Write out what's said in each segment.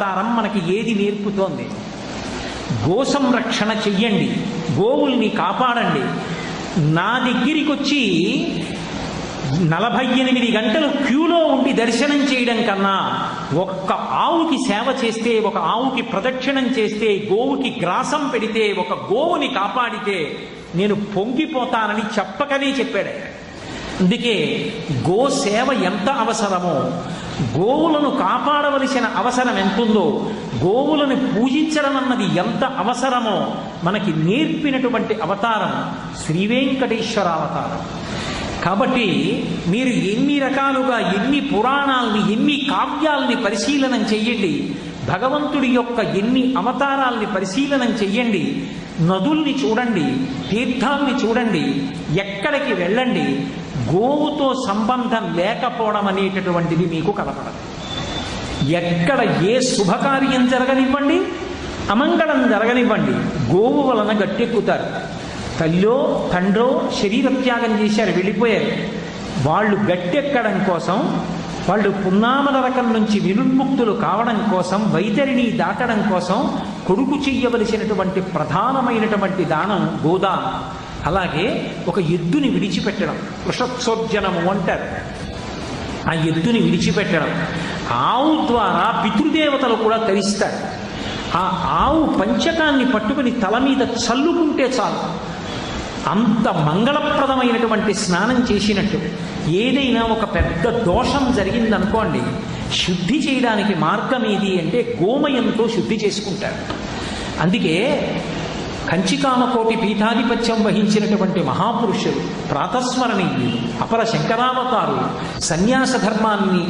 మనకి ఏది నేర్పుతోంది? గో సంరక్షణ చెయ్యండి. గోవుల్ని కాపాడండి. నా దగ్గరికి వచ్చి నలభై ఎనిమిది గంటలు క్యూలో ఉండి దర్శనం చేయడం కన్నా ఒక్క ఆవుకి సేవ చేస్తే ఒక ఆవుకి ప్రదక్షిణం చేస్తే గోవుకి గ్రాసం పెడితే ఒక గోవుని కాపాడితే నేను పొంగిపోతానని చెప్పకనే చెప్పాడు అందుకే గో సేవ ఎంత అవసరమో గోవులను కాపాడవలసిన అవసరం ఎంతుందో గోవులను పూజించడం అన్నది ఎంత అవసరమో మనకి నేర్పినటువంటి అవతారం శ్రీ వెంకటేశ్వర అవతారం. కాబట్టి మీరు ఎన్ని రకాలుగా ఎన్ని పురాణాలని ఎన్ని కావ్యాల్ని పరిశీలనం చెయ్యండి భగవంతుడి యొక్క ఎన్ని అవతారాల్ని పరిశీలనం చెయ్యండి నదుల్ని చూడండి తీర్థాల్ని చూడండి ఎక్కడికి వెళ్ళండి గోవుతో సంబంధం లేకపోవడం అనేటటువంటిది మీకు కనపడదు ఎక్కడ ఏ శుభకార్యం జరగనివ్వండి అమంగళం జరగనివ్వండి గోవు వలన గట్టెక్కుతారు. తల్లో తండ్రో శరీర త్యాగం చేశారు వెళ్ళిపోయారు. వాళ్ళు గట్టెక్కడం కోసం వాళ్ళు పున్నామల రకం నుంచి వినున్ముక్తులు కావడం కోసం వైతరిని దాటడం కోసం కొడుకు చెయ్యవలసినటువంటి ప్రధానమైనటువంటి దానం గోదా అలాగే ఒక ఎద్దుని విడిచిపెట్టడం. వృషత్సోర్జనము అంటారు. ఆ ఎద్దుని విడిచిపెట్టడం. ఆవు ద్వారా పితృదేవతలు కూడా తరిస్తారు. ఆ ఆవు పంచకాన్ని పట్టుకుని తల మీద చల్లుకుంటే చాలు. అంత మంగళప్రదమైనటువంటి స్నానం చేసినట్టు. ఏదైనా ఒక పెద్ద దోషం జరిగిందనుకోండి శుద్ధి చేయడానికి మార్గం ఏది అంటే గోమయంతో శుద్ధి చేసుకుంటారు. అందుకే కంచికామకోటి పీఠాధిపత్యం వహించినటువంటి మహాపురుషులు ప్రాతస్మరణీయులు అపర శంకరావతారులు సన్యాస ధర్మాన్ని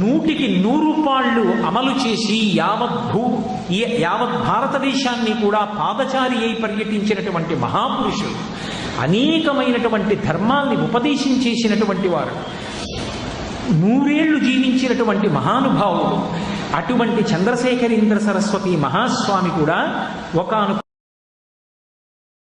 నూటికి నూరు పాళ్ళు అమలు చేసి యావత్ భూ యావత్ భారతదేశాన్ని కూడా పాదచారి అయి పర్యటించినటువంటి మహాపురుషులు అనేకమైనటువంటి ధర్మాల్ని ఉపదేశం చేసినటువంటి వారు నూరేళ్ళు జీవించినటువంటి మహానుభావులు అటువంటి చంద్రశేఖరేంద్ర సరస్వతి మహాస్వామి కూడా ఒకాను